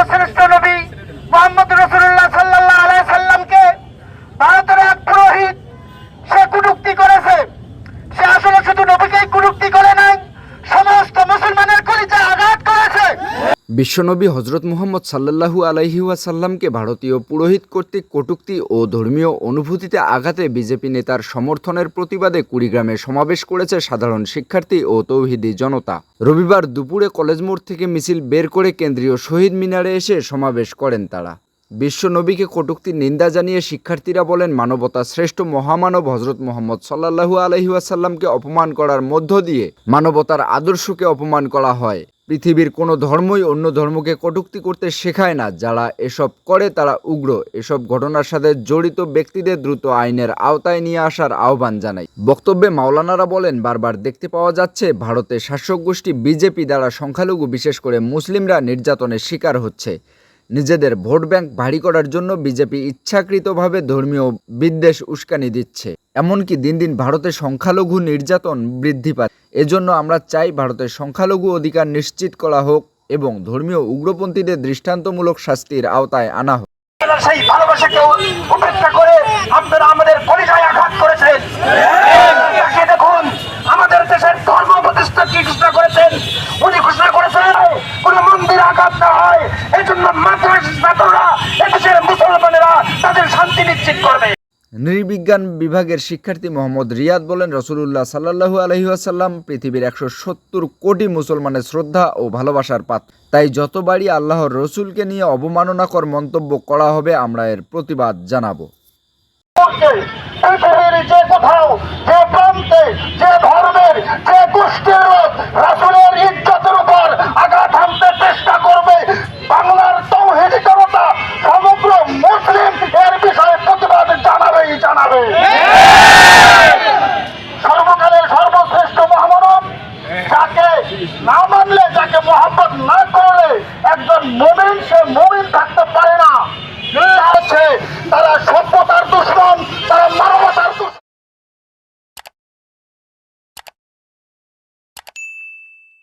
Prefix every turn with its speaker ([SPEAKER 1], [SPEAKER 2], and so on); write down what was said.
[SPEAKER 1] সর্বশ্রেষ্ঠ নবী মোহাম্মদ রসুল্লাহ সাল্লাহ আলাই সাল্লামকে ভারতের এক পুরোহিত সে কুটুক্তি করেছে সে আসলে শুধু নবীকেই কুটুক্তি করে নাই সমস্ত মুসলমানের কলিজা আঘাত করেছে
[SPEAKER 2] বিশ্বনবী হজরত মুহম্মদ সাল্লাল্লাহু আলাইহি ওয়াসাল্লামকে ভারতীয় পুরোহিত কর্তৃক কটূক্তি ও ধর্মীয় অনুভূতিতে আঘাতে বিজেপি নেতার সমর্থনের প্রতিবাদে কুড়িগ্রামে সমাবেশ করেছে সাধারণ শিক্ষার্থী ও তৌহিদি জনতা। রবিবার দুপুরে কলেজ মোড় থেকে মিছিল বের করে কেন্দ্রীয় শহীদ মিনারে এসে সমাবেশ করেন তারা। বিশ্ব নবীকে কটূক্তির নিন্দা জানিয়ে শিক্ষার্থীরা বলেন, মানবতা শ্রেষ্ঠ মহামানব হজরত মোহাম্মদ সাল্লাহু আলহিউসাল্লামকে অপমান করার মধ্য দিয়ে মানবতার আদর্শকে অপমান করা হয়। পৃথিবীর কোনো ধর্মই অন্য ধর্মকে কটুক্তি করতে শেখায় না। যারা এসব করে তারা উগ্র। এসব ঘটনার সাথে জড়িত ব্যক্তিদের দ্রুত আইনের আওতায় নিয়ে আসার আহ্বান জানাই। বক্তব্যে মাওলানারা বলেন, বারবার দেখতে পাওয়া যাচ্ছে ভারতে শাসক গোষ্ঠী বিজেপি দ্বারা সংখ্যালঘু বিশেষ করে মুসলিমরা নির্যাতনের শিকার হচ্ছে। নিজেদের ভোট ব্যাংক ভারী করার জন্য বিজেপি ইচ্ছাকৃতভাবে ধর্মীয় বিদ্বেষ উস্কানি দিচ্ছে। এমনকি দিন দিন ভারতে সংখ্যালঘু নির্যাতন বৃদ্ধি পাচ্ছে। এজন্য আমরা চাই ভারতের সংখ্যালঘু অধিকার নিশ্চিত করা হোক এবং ধর্মীয় উগ্রপন্থীদের দৃষ্টান্তমূলক শাস্তির আওতায় আনা হোক।
[SPEAKER 1] সেই ভালোবাসাকে উপেক্ষা করে আপনারা আমাদের পরিচয় আঘাত করেছেন। দেখুন আমাদের দেশের ধর্ম প্রতিষ্ঠা মাদ্রাস ছাত্ররা এদেশের মুসলমানেরা তাদের শান্তি নিশ্চিত করবে।
[SPEAKER 2] নৃবিজ্ঞান বিভাগের শিক্ষার্থী মোহাম্মদ রিয়াদ বলেন রসুলুল্লাহ সাল্লাহু আলহিহাসাল্লাম পৃথিবীর একশো সত্তর কোটি মুসলমানের শ্রদ্ধা ও ভালোবাসার পাত তাই যতবারই আল্লাহর রসুলকে নিয়ে অবমাননাকর মন্তব্য করা হবে আমরা এর প্রতিবাদ জানাব।
[SPEAKER 1] যে কোথাও যে প্রান্তে যে